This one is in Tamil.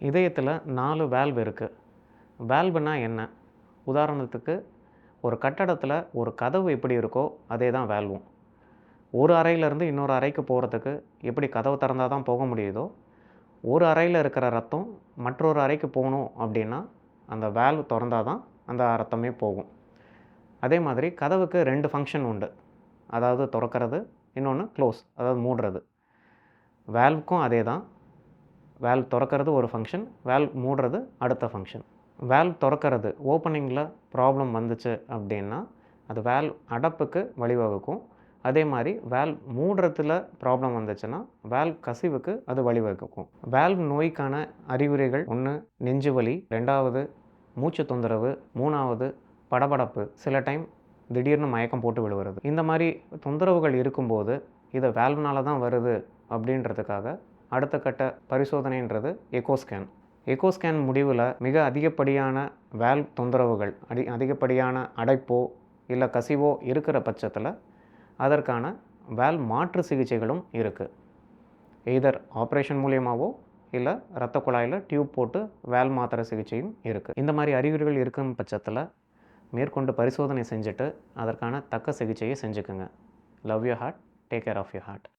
இதயத்தில் நாலு வேல்வ் இருக்குது வேல்வுனா என்ன? உதாரணத்துக்கு ஒரு கட்டடத்தில் ஒரு கதவு எப்படி இருக்கோ அதே தான் வேல்வும் ஒரு அறையிலேருந்து இன்னொரு அறைக்கு போகிறதுக்கு எப்படி கதவு திறந்தால் தான் போக முடியுதோ ஒரு அறையில் இருக்கிற ரத்தம் மற்றொரு அறைக்கு போகணும் அப்படின்னா அந்த வேல்வ் திறந்தால் தான் அந்த ரத்தமே போகும். அதே மாதிரி கதவுக்கு ரெண்டு ஃபங்க்ஷன் உண்டு. அதாவது திறக்கிறது இன்னொன்று க்ளோஸ் அதாவது மூடுறது. வேல்வுக்கும் அதே தான் வேல் திறக்கிறது ஒரு ஃபங்க்ஷன் வேல் மூடுறது அடுத்த ஃபங்க்ஷன் வேல் திறக்கிறது ஓப்பனிங்கில் ப்ராப்ளம் வந்துச்சு அப்படின்னா அது வேல் அடப்புக்கு வழிவகுக்கும். அதே மாதிரி வேல் மூடுறதுல ப்ராப்ளம் வந்துச்சுன்னா வேல் கசிவுக்கு அது வழிவகுக்கும். வேல்வ் நோய்க்கான அறிகுறிகள் ஒன்று நெஞ்சு வலி ரெண்டாவது மூச்சு தொந்தரவு மூணாவது படபடப்பு. சில டைம் திடீர்னு மயக்கம் போட்டு விழுவுறது. இந்த மாதிரி தொந்தரவுகள் இருக்கும்போது இதை வேல்வ்னால தான் வருது அப்படின்றதுக்காக அடுத்த கட்ட பரிசோதனைன்றது echo scan scan echo scan முடிவில் மிக அதிகப்படியான வேல் தொந்தரவுகள் அடி அதிகப்படியான அடைப்போ இல்லை கசிவோ இருக்கிற பட்சத்தில் அதற்கான வேல் மாற்று சிகிச்சைகளும் இருக்குது எய்தர் ஆப்ரேஷன் மூலியமாகவோ இல்லை ரத்த குழாயில் டியூப் போட்டு வேல் மாத்திரை சிகிச்சையும் இருக்குது இந்த மாதிரி அறிகுறிகள் இருக்கும் பட்சத்தில் மேற்கொண்டு பரிசோதனை செஞ்சுட்டு அதற்கான தக்க சிகிச்சையை செஞ்சுக்குங்க. Love you heart take care of you heart